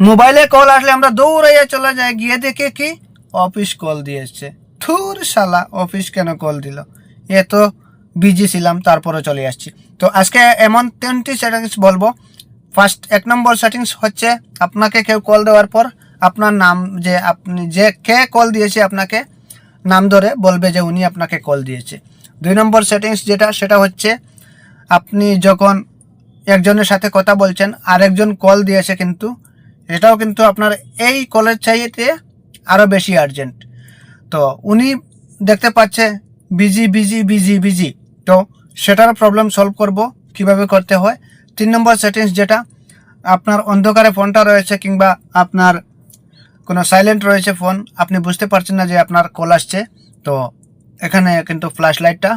মোবাইলে কল আসলে আমরা দৌড়াইয়া চলে যাই, গিয়ে দেখে কি? অফিস কল দিয়েছে থুর শালা, অফিস কেন কল দিল? এ তো বিজি ছিলাম তারপরে চলে আসছি। তো আজকে এমন তিনটি সেটিংস বলব। ফার্স্ট এক নম্বর সেটিংস হচ্ছে আপনাকে কেউ কল দেওয়ার পর আপনার নাম যে আপনি যে কে কল দিয়েছে আপনাকে, নাম ধরে বলবে যে উনি আপনাকে কল দিয়েছে। দুই নম্বর সেটিংস যেটা, সেটা হচ্ছে আপনি যখন একজনের সাথে কথা বলছেন, আরেকজন কল দিয়েছে কিন্তু এটাও কিন্তু আপনার এই কলের চাইতে আরও বেশি আর্জেন্ট তো উনি দেখতে পাচ্ছে বিজি বিজি বিজি বিজি তো সেটার প্রবলেম সলভ করব, কীভাবে করতে হয়। তিন নম্বর সেটিংস যেটা, আপনার অন্ধকারে ফোনটা রয়েছে কিংবা আপনার কোনো সাইলেন্ট রয়েছে ফোন আপনি বুঝতে পারছেন না যে আপনার কল আসছে। তো এখানে কিন্তু ফ্ল্যাশ লাইটটা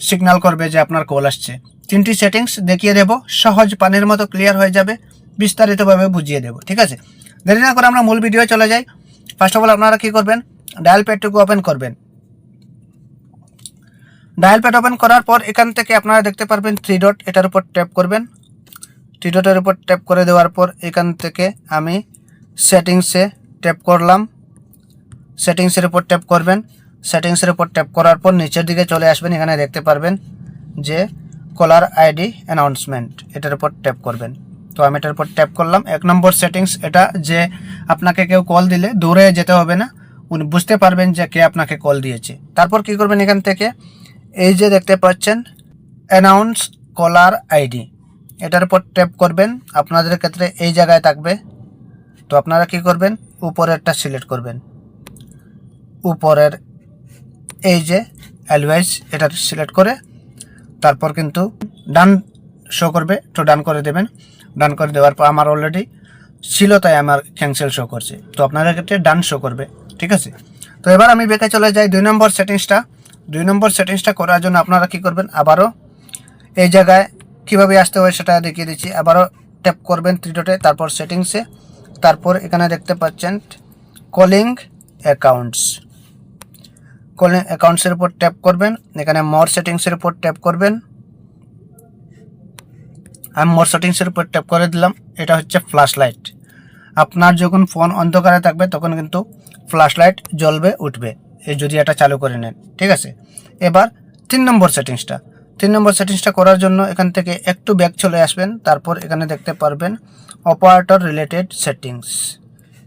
সিগন্যাল করবে যে আপনার কল আসছে। তিনটি সেটিংস দেখিয়ে দেব, সহজ পানির মতো ক্লিয়ার হয়ে যাবে। বিস্তারিতভাবে বুঝিয়ে দেব, ঠিক আছে? দেরি না করে আমরা মূল ভিডিও চলে যাই। ফার্স্ট অফ অল আপনারা কী করবেন? ডায়াল প্যাডটুকু ওপেন করবেন। ডায়াল প্যাড ওপেন করার পর এখান থেকে আপনারা দেখতে পারবেন থ্রি ডট এটার উপর ট্যাপ করবেন। থ্রি ডটের উপর ট্যাপ করে দেওয়ার পর এখান থেকে আমি সেটিংসে ট্যাপ করলাম। সেটিংসের উপর ট্যাপ করবেন। সেটিংসের উপর ট্যাপ করার পর নিচের দিকে চলে আসবেন। এখানে দেখতে পারবেন যে কলার আইডি অ্যানাউন্সমেন্ট এটার উপর ট্যাপ করবেন। তো আমি এটার উপর ট্যাপ করলাম। এক নম্বর সেটিংস এটা যে আপনাকে কেউ কল দিলে দূরে যেতে হবে না। উনি বুঝতে পারবেন যে কে আপনাকে কল দিয়েছে। তারপর কি করবেন এখান থেকে? এই যে দেখতে পাচ্ছেন অ্যানাউন্স কলার আইডি এটার উপর ট্যাপ করবেন। আপনাদের ক্ষেত্রে এই জায়গায় থাকবে। তো আপনারা কি করবেন? উপরেরটা সিলেক্ট করবেন। উপরের এই যে অ্যালওয়াইজ এটা সিলেক্ট করে তারপর কিন্তু ডান শো করবে তো ডান করে দেবেন। ডান করে দেওয়ার পর আমার অলরেডি ছিল তাই আমার ক্যান্সেল শো করছে। তো আপনাদের ক্ষেত্রে ডান শো করবে, ঠিক আছে? তো এবার আমি বেঁকে চলে যাই দুই নম্বর সেটিংসটা দুই নম্বর সেটিংসটা করার জন্য আপনারা কি করবেন? আবারও এই জায়গায় কীভাবে আসতে হয় সেটা দেখিয়ে দিচ্ছি। আবারও ট্যাপ করবেন ত্রিডটে তারপর সেটিংসে তারপর এখানে দেখতে পাচ্ছেন কলিং অ্যাকাউন্টস কলিং অ্যাকাউন্টসের উপর ট্যাপ করবেন। এখানে মোর সেটিংসের উপর ট্যাপ করবেন। আমি মোর সেটিংসের উপর ট্যাপ করে দিলাম। এটা হচ্ছে ফ্ল্যাশ লাইট আপনার যখন ফোন অন্ধকারে থাকবে, তখন কিন্তু ফ্ল্যাশ লাইট জ্বলবে, উঠবে। এই যদি এটা চালু করে নেন, ঠিক আছে? এবার তিন নম্বর সেটিংসটা। তিন নম্বর সেটিংসটা করার জন্য এখান থেকে একটু ব্যাক চলে আসবেন, তারপর এখানে দেখতে পারবেন অপারেটর রিলেটেড সেটিংস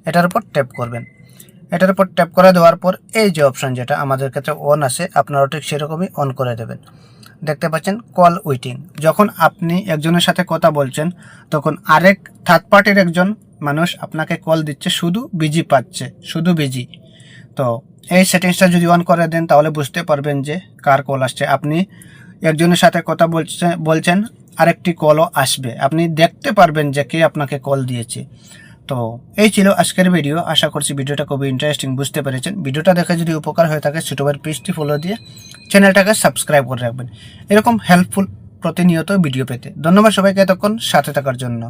এটার উপর ট্যাপ করবেন। এটার উপর ট্যাপ করে দেওয়ার পর এই যে অপশান যেটা আমাদের ক্ষেত্রে অন আছে, আপনারাও ঠিক সেরকমই অন করে দেবেন। দেখতে পাচ্ছেন কল উইটিং। যখন আপনি একজনের সাথে কথা বলছেন, তখন আরেক থার্ড পার্টির একজন মানুষ আপনাকে কল দিচ্ছে, শুধু বিজি পাচ্ছে, শুধু বিজি তো এই সেটিংসটা যদি অন করে দেন, তাহলে বুঝতে পারবেন যে কার কল আসছে। আপনি একজনের সাথে কথা বলছে, বলছেন, আরেকটি কলও আসবে। আপনি দেখতে পারবেন যে কে আপনাকে কল দিয়েছে। তো এই ছিল আজকের ভিডিও আশা করছি ভিডিওটা খুবই ইন্টারেস্টিং বুঝতে পেরেছেন। ভিডিওটা দেখে যদি উপকার হয়ে থাকে সেটুবার পেজটি ফলো দিয়ে চ্যানেলটাকে সাবস্ক্রাইব করে রাখবেন। এরকম হেল্পফুল প্রতিনিয়ত ভিডিও পেতে। ধন্যবাদ সবাইকে এতক্ষণ সাথে থাকার জন্য।